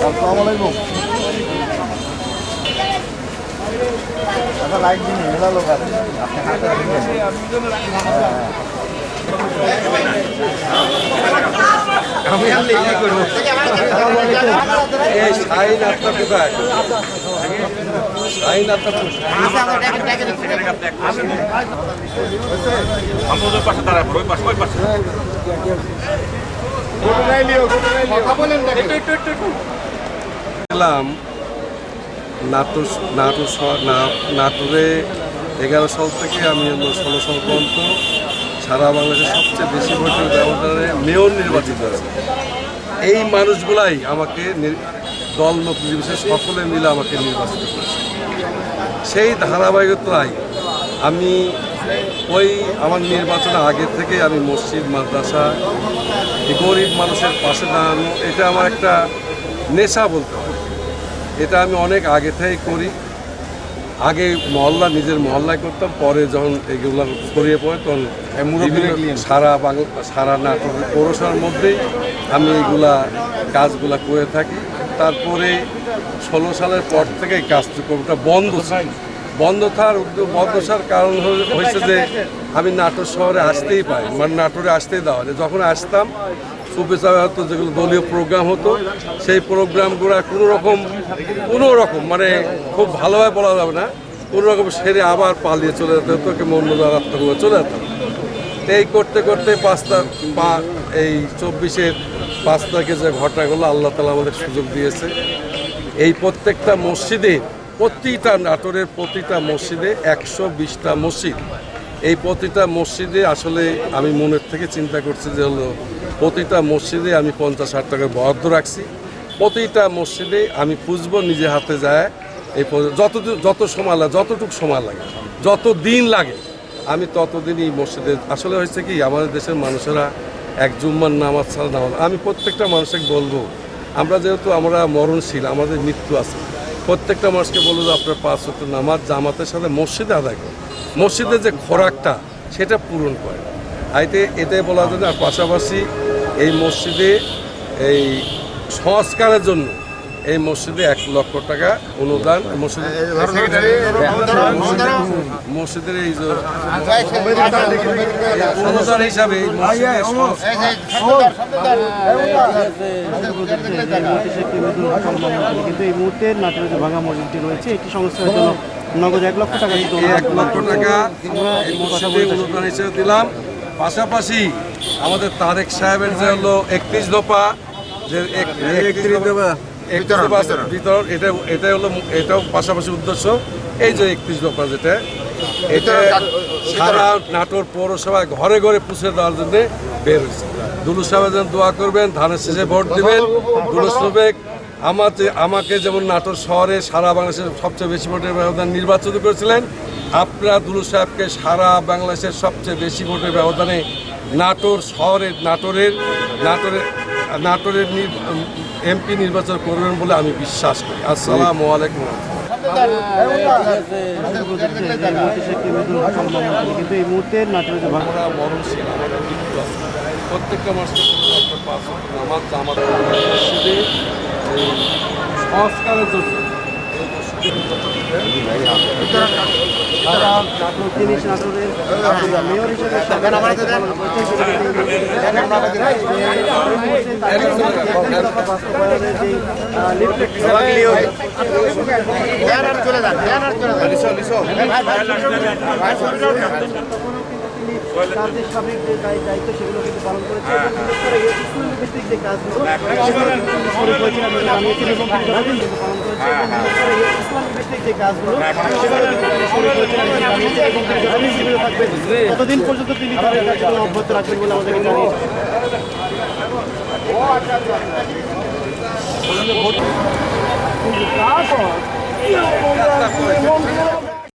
আসসালামু আলাইকুম। আছে আপনি হাতে দিন এই শাহিন আত্মা কোথায় আত্মা কোথায়? আমাদের পাশে দাঁড়ায় ওই পাশে ওই পাশে গেলাম নাটুর নাটুর শ- না- নাটুরে এগারো সাল থেকে আমি ষোলো সাল পর্যন্ত সারা বাংলাদেশের সবচেয়ে বেশি ভোটের ব্যবধানে মেয়র নির্বাচিত হয়েছে। এই মানুষগুলাই আমাকে দল নির্বিশেষে সকলে মিলে আমাকে নির্বাচিত করেছে। সেই ধারাবাহিকতায় আমি ওই আমার নির্বাচনের আগে থেকে আমি মসজিদ, মাদ্রাসা গরিব মানুষের পাশে দাঁড়ানো, এটা আমার একটা নেশা বলতে এটা আমি অনেক আগে থেকে করি। আগে মহল্লা নিজের মহল্লায় করতাম পরে যখন এগুলো ছড়িয়ে পড়ে তখন সারা বাংলা সারা নাটক পৌরসভার মধ্যেই আমি এগুলা কাজগুলা করে থাকি। তারপরে ষোলো সালের পর থেকে এই কাজটা বন্ধ বন্ধ থাকার উদ্যোগ বন্ধ থাকার কারণ হয়েছে যে আমি নাটোর শহরে আসতেই পাই মানে নাটোরে আসতেই দেওয়া যখন আসতাম সুপেশাবে হতো যেগুলো দলীয় প্রোগ্রাম হতো, সেই প্রোগ্রামগুলো কোনো রকম কোনো রকম মানে খুব ভালোভাবে বলা যাবে না, কোনো রকম সেরে আবার পালিয়ে চলে যেতে হতো, কিংবা অন্য রাস্তাগুলো চলে যেতাম এই করতে করতে পাঁচটা, পা, এই চব্বিশের পাঁচ তারিখে যে ঘটনাগুলো আল্লাহ তালা আমাদের সুযোগ দিয়েছে, এই প্রত্যেকটা মসজিদে, প্রতিটা নাটোরের প্রতিটা মসজিদে একশো বিশটা মসজিদ। এই প্রতিটা মসজিদে আসলে আমি মনের থেকে চিন্তা করছি যে হলো প্রতিটা মসজিদে আমি পঞ্চাশ হাজার টাকা বরাদ্দ রাখছি। প্রতিটা মসজিদে আমি খুঁজবো নিজে হাতে যায় এই যত যত সময় লাগে, যতটুকু সময় লাগে, যত দিন লাগে, আমি ততদিন এই মসজিদে আসলে হয়েছে কি, আমাদের দেশের মানুষেরা এক জুম্মার নামাজ ছাড়া নামাজ আমি প্রত্যেকটা মানুষকে বলব, আমরা যেহেতু আমরা মরণশীল, আমাদের মৃত্যু আছে, প্রত্যেকটা মানুষকে বলব যে আপনার পাঁচ ওয়াক্ত নামাজ জামাতের সাথে মসজিদে আদায় করুন। মসজিদে যে খোরাকটা, সেটা পূরণ করে আইতে এটাই বলা যায় আর পাশাপাশি এই মসজিদে এই সংস্কারের জন্য এই মসজিদে এক লক্ষ টাকা অনুদান মসজিদে মসজিদের এই অনুদান হিসাবে এই মসজিদের সংস্কার- কিন্তু এই মুহূর্তে নাটোরের যে ভাঙা মসজিদটি রয়েছে এটি সংস্কারের জন্য নগদ এক লক্ষ টাকা কিন্তু এই এক লক্ষ টাকা এই মসজিদে অনুদান হিসেবে দিলাম। পাশাপাশি আমাদের তারেক সাহেবের যে হলো একত্রিশ দফা যে একত্রিশ দফা একত্রিশ দফা বিতরণ এটা এটাই হলো এটাও পাশাপাশি উদ্দেশ্য। এই যে একত্রিশ দফা যেটা এটা সারা নাটোর পৌরসভায় ঘরে ঘরে পুষে দেওয়ার জন্য বের হয়েছে। দুলু সাহেবের জন্য দোয়া করবেন ধানের শেষে ভোট দিবেন দুলু সাহেব আমার আমাকে যেমন নাটোর শহরে সারা বাংলাদেশের সবচেয়ে বেশি ভোটের ব্যবধান নির্বাচিত করেছিলেন আপনারা দুলু সাহেবকে সারা বাংলাদেশের সবচেয়ে বেশি ভোটের ব্যবধানে নাটোর শহরের, নাটোরের নাটোরের নাটোরের এমপি নির্বাচন করবেন বলে আমি বিশ্বাস করি। আসসালামু আলাইকুম। কিন্তু এই নাটোরের আমাদের প্রত্যেকটা এই সংস্কারের জন্য এই মসজিদের সারা নাটোর লিফলেট তার যে সাবেক যে দায়িত্ব সেগুলো কিন্তু পালন করেছে এবং বিশেষ করে ইসলামী ভিত্তিক যে কাজগুলো পালন করেছে এবং যে কাজগুলো ততদিন পর্যন্ত তিনি তার কাজগুলো অব্যাহত রাখবেন বলে আমাদেরকে জানিয়েছেন